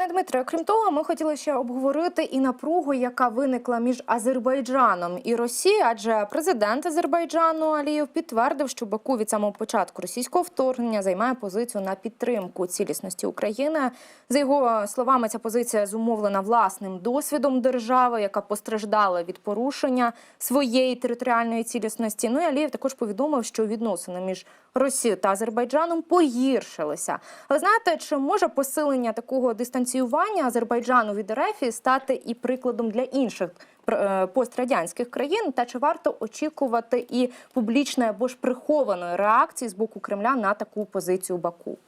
Пане Дмитре, крім того, ми хотіли ще обговорити і напругу, яка виникла між Азербайджаном і Росією, адже президент Азербайджану Алієв підтвердив, що Баку від самого початку російського вторгнення займає позицію на підтримку цілісності України. За його словами, ця позиція зумовлена власним досвідом держави, яка постраждала від порушення своєї територіальної цілісності. Ну і Алієв також повідомив, що відносини між Росією та Азербайджаном погіршилися. Але знаєте, чи може посилення такого дистанціювання Азербайджану від РФ стати і прикладом для інших е, пострадянських країн? Та чи варто очікувати і публічної або ж прихованої реакції з боку Кремля на таку позицію Баку?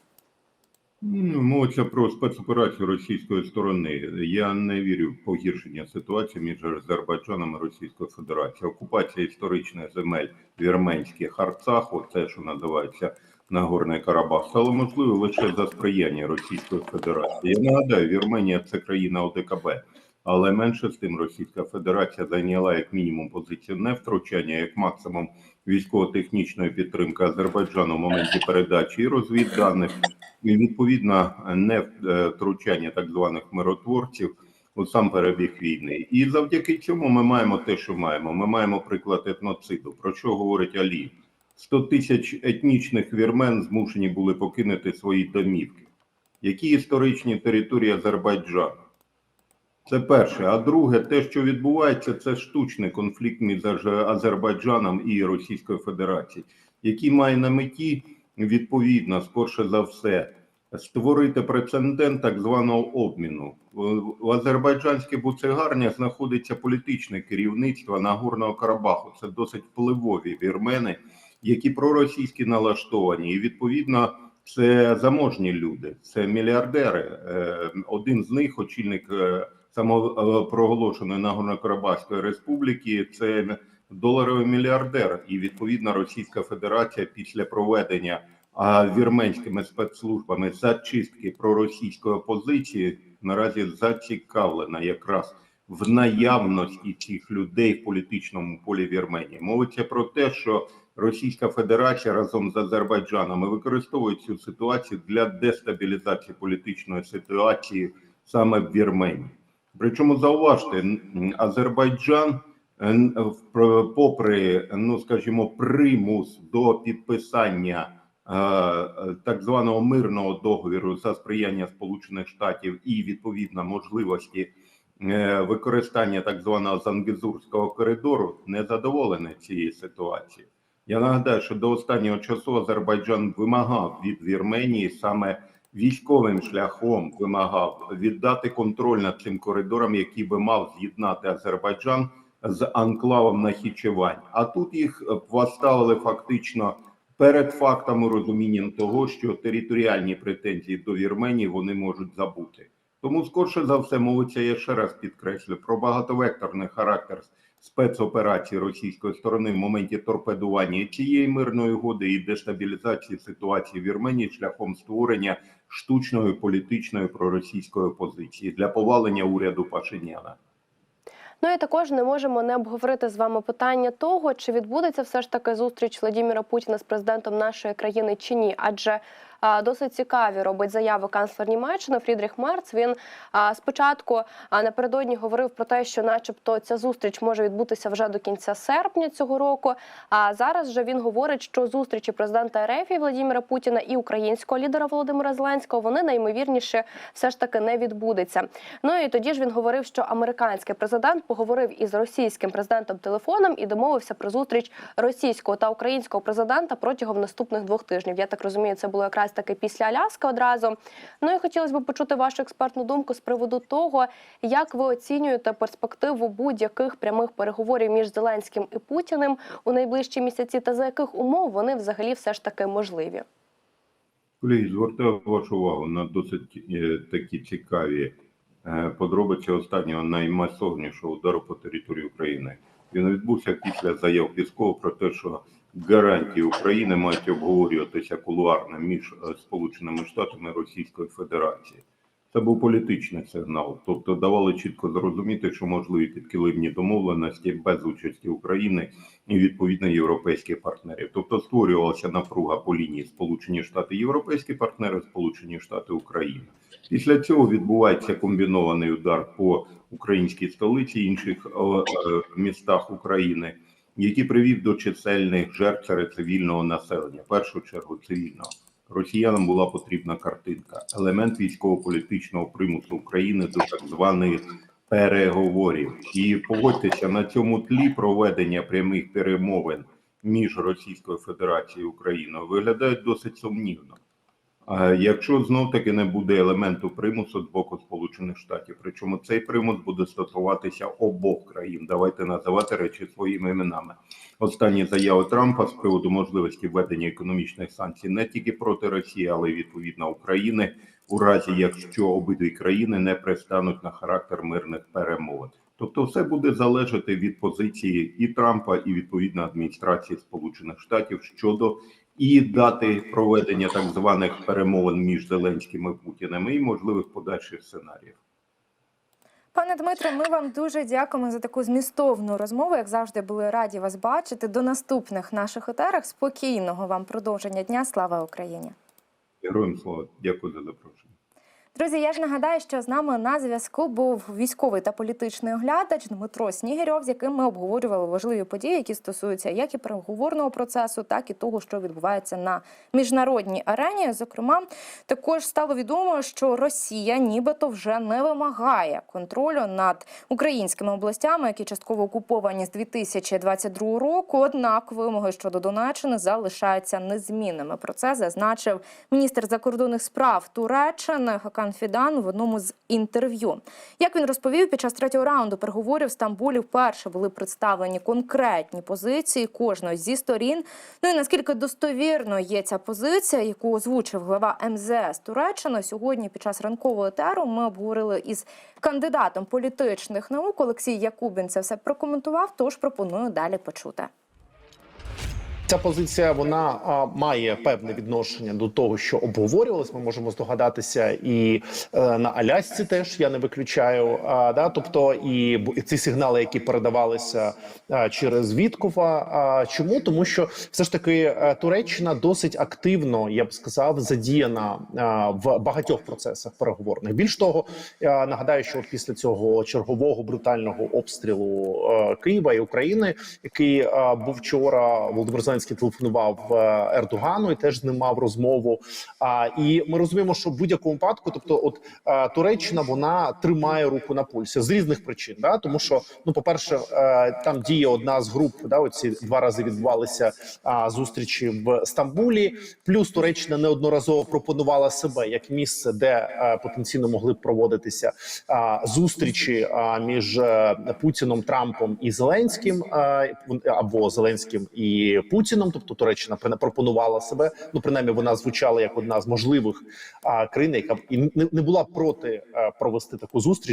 Ну, Мовиться про спецоперацію російської сторони. Я не вірю в погіршення ситуації між Азербайджаном і Російською Федерацією. Окупація історичних земель в вірменських Арцах, оце що називається Нагорний Карабах, стало можливо лише за сприяння Російської Федерації. Я нагадаю, Вірменія це країна ОДКБ, але менше з тим Російська Федерація зайняла як мінімум позицію не втручання, як максимум військово-технічної підтримки Азербайджану в моменті передачі і розвідданих, і відповідно не е, втручання так званих миротворців у сам перебіг війни. І завдяки цьому ми маємо те, що маємо. Ми маємо приклад етноциду. Про що говорить Алієв? 100 тисяч етнічних вірмен змушені були покинути свої домівки. Які історичні території Азербайджану? Це перше. А друге, те, що відбувається, це штучний конфлікт між Азербайджаном і Російською Федерацією, який має на меті відповідно, скорше за все, створити прецедент так званого обміну. В- азербайджанській буцегарні знаходиться політичне керівництво Нагорного Карабаху. Це досить впливові вірмени, які проросійські налаштовані, і відповідно. Це заможні люди, це мільярдери. Е, Один з них, очільник е, самопроголошеної Нагорно-Карабахської республіки, це доларовий мільярдер. І відповідно Російська Федерація після проведення вірменськими спецслужбами зачистки проросійської опозиції наразі зацікавлена якраз в наявності цих людей в політичному полі Вірменії. Мовиться про те, що Російська Федерація разом з Азербайджаном використовує цю ситуацію для дестабілізації політичної ситуації саме в Вірменії. Причому зауважте, Азербайджан, е, пр- попри, ну скажімо, примус до підписання е, е, так званого мирного договіру за сприяння Сполучених Штатів і відповідно можливості е, використання так званого Зангезурського коридору, не задоволений цією ситуацією. Я нагадаю, що до останнього часу Азербайджан вимагав від Вірменії саме військовим шляхом вимагав віддати контроль над цим коридором, який би мав з'єднати Азербайджан з анклавом Нахічевань. А тут їх е, поставили фактично перед фактами розумінням того, що територіальні претензії до Вірменії вони можуть забути. Тому скорше за все мовиться, я ще раз підкреслю про багатовекторний характер спецоперації російської сторони в моменті торпедування цієї мирної угоди і дестабілізації ситуації в Вірменії шляхом створення штучної політичної проросійської опозиції для повалення уряду Пашиняна. Ну і також не можемо не обговорити з вами питання того, чи відбудеться все ж таки зустріч Владимира Путіна з президентом нашої країни чи ні. Адже досить цікаві робить заяви канцлер Німеччини Фрідріх Мерц. Він спочатку напередодні говорив про те, що, начебто, ця зустріч може відбутися вже до кінця серпня цього року. А зараз же він говорить, що зустрічі президента РФ і Владимира Путіна і українського лідера Володимира Зеленського вони найімовірніше все ж таки не відбудеться. Ну і тоді ж він говорив, що американський президент поговорив із російським президентом телефоном і домовився про зустріч російського та українського президента протягом наступних двох тижнів. Я так розумію, це було якраз таки після Аляски одразу. Ну і хотілося б почути вашу експертну думку з приводу того, як ви оцінюєте перспективу будь-яких прямих переговорів між Зеленським і Путіним у найближчі місяці, та за яких умов вони взагалі все ж таки можливі. Колеги, звертаю вашу увагу на досить е, такі цікаві е, подробиці останнього наймасовнішого удару по території України. Він відбувся після заяв Піскова про те, що гарантії України мають обговорюватися кулуарно між е, Сполученими Штатами і Російською Федерацією. Це був політичний сигнал, тобто давали чітко зрозуміти, що можливі підкилимні домовленості без участі України і відповідно європейських партнерів. Тобто створювалася напруга по лінії Сполучені Штати, європейські партнери, Сполучені Штати, Україна. Після цього відбувається комбінований удар по українській столиці інших е, е, містах України, який привів до чисельних жертв серед цивільного населення. В першу чергу цивільного. Росіянам була потрібна картинка, елемент військово-політичного примусу України до так званих переговорів. І погодьтеся на цьому тлі проведення прямих перемовин між Російською Федерацією і Україною виглядає досить сумнівно. Якщо знов таки не буде елементу примусу з боку Сполучених Штатів, причому цей примус буде стосуватися обох країн. Давайте називати речі своїми іменами. Останні заяви Трампа з приводу можливості введення економічних санкцій не тільки проти Росії, але й відповідно України, у разі якщо обидві країни не пристануть на характер мирних перемовин. Тобто, все буде залежати від позиції і Трампа, і відповідно адміністрації Сполучених Штатів щодо і дати проведення так званих перемовин між Зеленським і Путіним, і можливих подальших сценаріїв. Пане Дмитре, ми вам дуже дякуємо за таку змістовну розмову. Як завжди, були раді вас бачити. До наступних наших етерах. Спокійного вам продовження дня. Слава Україні! Героям слава, дякую за запрошення. Друзі, я ж нагадаю, що з нами на зв'язку був військовий та політичний оглядач Дмитро Снігирьов, з яким ми обговорювали важливі події, які стосуються як і переговорного процесу, так і того, що відбувається на міжнародній арені. Зокрема, також стало відомо, що Росія нібито вже не вимагає контролю над українськими областями, які частково окуповані з 2022 року. Однак вимоги щодо Донеччини залишаються незмінними. Про це зазначив міністр закордонних справ Туреччини Хакан Фідан в одному з інтерв'ю. Як він розповів, під час третього раунду переговорів в Стамбулі вперше були представлені конкретні позиції кожної зі сторін. Ну і наскільки достовірно є ця позиція, яку озвучив глава МЗС Туреччини сьогодні. Під час ранкового етеру ми обговорили із кандидатом політичних наук Олексій Якубін. Це все прокоментував. Тож пропоную далі почути. Ця позиція вона а, має певне відношення до того, що обговорювалось. Ми можемо здогадатися, і е, на Алясці теж я не виключаю. А, да, тобто, і, і ці сигнали, які передавалися а, через Віткова. А, чому тому, що все ж таки е, Туреччина досить активно, я б сказав, задіяна а, в багатьох процесах переговорних. Більш того, я нагадаю, що після цього чергового брутального обстрілу е, Києва і України, який е, був вчора, Володимир Зеленський телефонував е, Ердогану і теж ним мав розмову. А і ми розуміємо, що в будь-якому випадку, тобто, от е, Туреччина вона тримає руку на пульсі з різних причин. Да? Тому що, ну, по перше, там діє одна з груп. Да, оці два рази відбувалися зустрічі в Стамбулі. Плюс Туреччина неодноразово пропонувала себе як місце, де е, потенційно могли б проводитися зустрічі між е, Путіном, Трампом і Зеленським, е, або Зеленським і Путіном. Тобто Туреччина пропонувала себе. Ну принаймні вона звучала як одна з можливих а, країн, яка і не, не була проти е, провести таку зустріч.